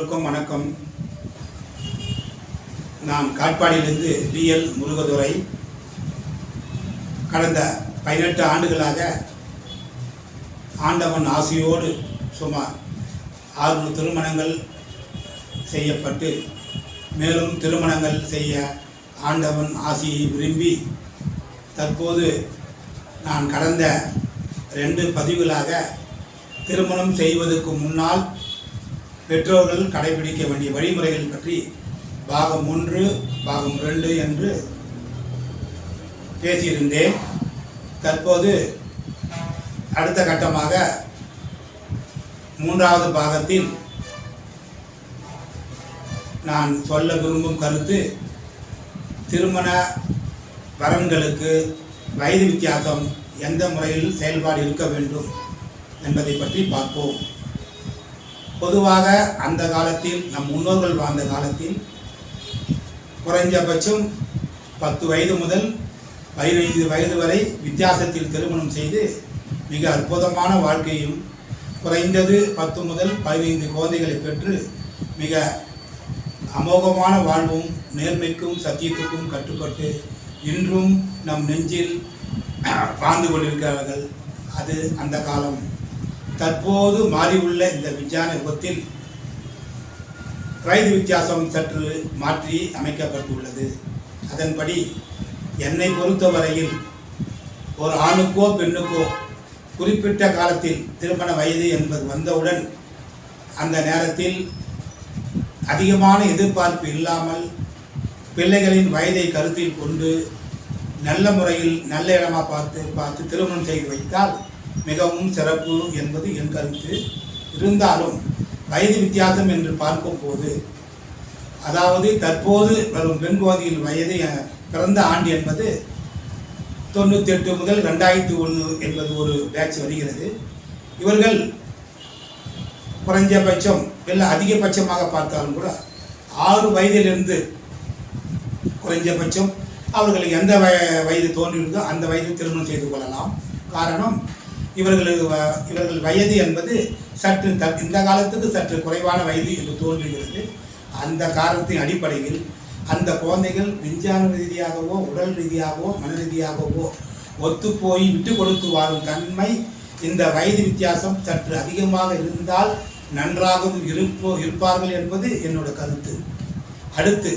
எல்லோருக்கும் வணக்கம். நான் காட்பாடியிலிருந்து பிஎல் முருகதுரை கடந்த பதினெட்டு ஆண்டுகளாக ஆண்டவன் ஆசையோடு சுமார் ஆறுநூறு திருமணங்கள் செய்யப்பட்டு மேலும் திருமணங்கள் செய்ய ஆண்டவன் ஆசியை விரும்பி தற்போது நான் கடந்த ரெண்டு பதிவுகளாக திருமணம் செய்வதற்கு முன்னால் பெற்றோர்கள் கடைபிடிக்க வேண்டிய வழிமுறைகள் பற்றி பாகம் ஒன்று பாகம் ரெண்டு என்று பேசியிருந்தேன். தற்போது அடுத்த கட்டமாக மூன்றாவது பாகத்தில் நான் சொல்ல விரும்பும் கருத்து திருமண வரன்களுக்கு வயது வித்தியாசம் எந்த முறையில் செயல்பாடு இருக்க வேண்டும் என்பதை பற்றி பார்ப்போம். பொதுவாக அந்த காலத்தில் நம் முன்னோர்கள் வாழ்ந்த காலத்தில் குறைஞ்சபட்சம் பத்து வயது முதல் பதினைந்து வயது வரை வித்தியாசத்தில் திருமணம் செய்து மிக அற்புதமான வாழ்க்கையும் குறைந்தது பத்து முதல் பதினைந்து குழந்தைகளை பெற்று மிக அமோகமான வாழ்வும் நேர்மைக்கும் சத்தியத்துக்கும் கட்டுப்பட்டு இன்றும் நம் நெஞ்சில் வாழ்ந்து கொண்டிருக்கிறார்கள். அது அந்த காலம். தற்போது மாறியுள்ள இந்த விஞ்ஞான யுகத்தில் வயது வித்தியாசம் சற்று மாற்றி அமைக்கப்பட்டுள்ளது. அதன்படி என்னை பொறுத்தவரையில் ஒரு ஆணுக்கோ பெண்ணுக்கோ குறிப்பிட்ட காலத்தில் திருமண வயது என்பது வந்தவுடன் அந்த நேரத்தில் அதிகமான எதிர்பார்ப்பு இல்லாமல் பிள்ளைகளின் வயதை கருத்தில் கொண்டு நல்ல முறையில் நல்ல இடமாக பார்த்து பார்த்து திருமணம் செய்து வைத்தால் மிகவும் சிறப்பு என்பது என் கருத்து. இருந்தாலும் வயது வித்தியாசம் என்று பார்க்கும்போது அதாவது தற்போது வரும் பெண் கோதியில் வயது பிறந்த ஆண்டு என்பது தொண்ணூற்றி எட்டு முதல் ரெண்டாயிரத்தி ஒன்று என்பது ஒரு பேட்ச் வருகிறது. இவர்கள் குறைஞ்சபட்சம் இல்லை அதிகபட்சமாக பார்த்தாலும் கூட ஆறு வயதிலிருந்து குறைஞ்சபட்சம் அவர்களுக்கு எந்த வய வயது தோன்றியிருந்தோ அந்த வயதில் திருமணம் செய்து கொள்ளலாம். காரணம் இவர்களுக்கு வ- இவர்கள் வயது என்பது சற்று த இந்த காலத்துக்கு சற்று குறைவான வயது என்று தோன்றுகிறது. அந்த காரணத்தின் அடிப்படையில் அந்த குழந்தைகள் விஞ்ஞான ரீதியாகவோ உடல் ரீதியாகவோ மன ரீதியாகவோ ஒத்துப்போய் விட்டு கொடுத்து வாழும் தன்மை இந்த வயது வித்தியாசம் சற்று அதிகமாக இருந்தால் நன்றாகவும் இருப்போ இருப்பார்கள் என்பது என்னோட கருத்து. அடுத்து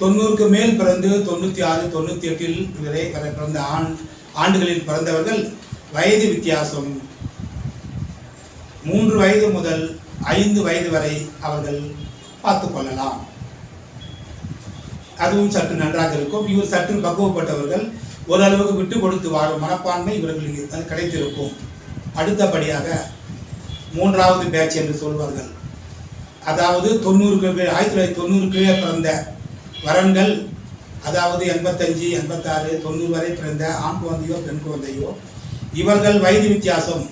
தொண்ணூறுக்கு மேல் பிறந்து தொண்ணூற்றி ஆறு தொண்ணூற்றி எட்டில் வரை பிறந்த ஆண் ஆண்டுகளில் பிறந்தவர்கள் வயது வித்தியாசம். மூன்று வயது முதல் ஐந்து வயது வரை அவர்கள் பார்த்து கொள்ளலாம். அதுவும் சற்று நன்றாக இருக்கும். இவர் சற்று பக்குவப்பட்டவர்கள். ஓரளவுக்கு விட்டு கொடுத்து வாழும் மனப்பான்மை இவர்களுக்கு அது கிடைத்திருக்கும். அடுத்தபடியாக மூன்றாவது பேட்ச் என்று சொல்வார்கள். அதாவது தொண்ணூறுக்கு ஆயிரத்தி தொள்ளாயிரத்தி தொண்ணூறு பிறந்த வரன்கள் அதாவது எண்பத்தஞ்சு எண்பத்தாறு தொண்ணூறு வரை பிறந்த ஆண் குழந்தையோ பெண் குழந்தையோ இவர்கள் வயது வித்தியாசம்.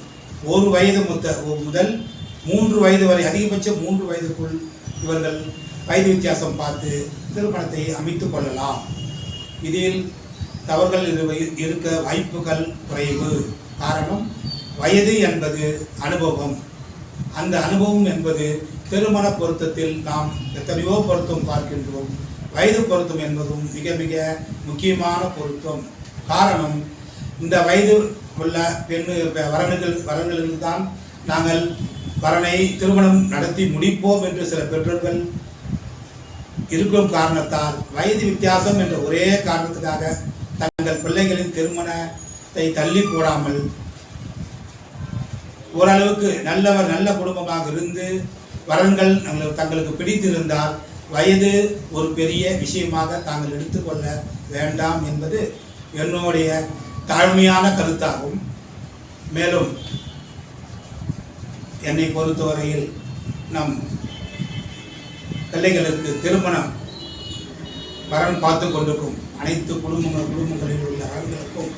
ஒரு வயது முத்த முதல் மூன்று வயது வரை அதிகபட்சம் மூன்று வயதுக்குள் இவர்கள் வயது வித்தியாசம் பார்த்து திருமணத்தை அமைத்து கொள்ளலாம். இதில் தவறுகள் இருக்க வாய்ப்புகள் குறைவு. காரணம் வயது என்பது அனுபவம். அந்த அனுபவம் என்பது திருமண பொருத்தத்தில் நாம் எத்தனையோ பொருத்தம் பார்க்கின்றோம். வயது பொருத்தம் என்பதும் மிக மிக முக்கியமான பொருத்தம். காரணம் இந்த வயது உள்ள பெண் வரன்கள் வரன்களில்தான் நாங்கள் வரனை திருமணம் நடத்தி முடிப்போம் என்று சில பெற்றோர்கள் இருக்கும் காரணத்தால் வயது வித்தியாசம் என்ற ஒரே காரணத்துக்காக தங்கள் பிள்ளைகளின் திருமணத்தை தள்ளி போடாமல் ஓரளவுக்கு நல்லவர் நல்ல குடும்பமாக இருந்து வரன்கள் தங்களுக்கு பிடித்திருந்தால் வயது ஒரு பெரிய விஷயமாக தாங்கள் எடுத்துக்கொள்ள வேண்டாம் என்பது என்னுடைய தாழ்மையான கருத்தாகும். மேலும் என்னை பொறுத்தவரையில் நம் பிள்ளைகளுக்கு திருமணம் வரன் பார்த்து கொண்டிருக்கும் அனைத்து குடும்பங்கள் குடும்பங்களில் உள்ள வரன்களுக்கும்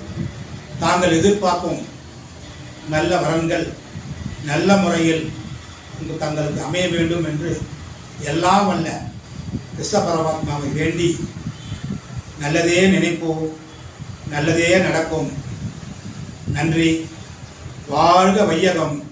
தாங்கள் எதிர்பார்க்கும் நல்ல வரன்கள் நல்ல முறையில் தங்களுக்கு அமைய வேண்டும் என்று எல்லாம் வல்ல கிருஷ்ண பரமாத்மாவை வேண்டி நல்லதே நினைப்போம். நல்லதே நடக்கும். நன்றி. வாழ்க வையகம்.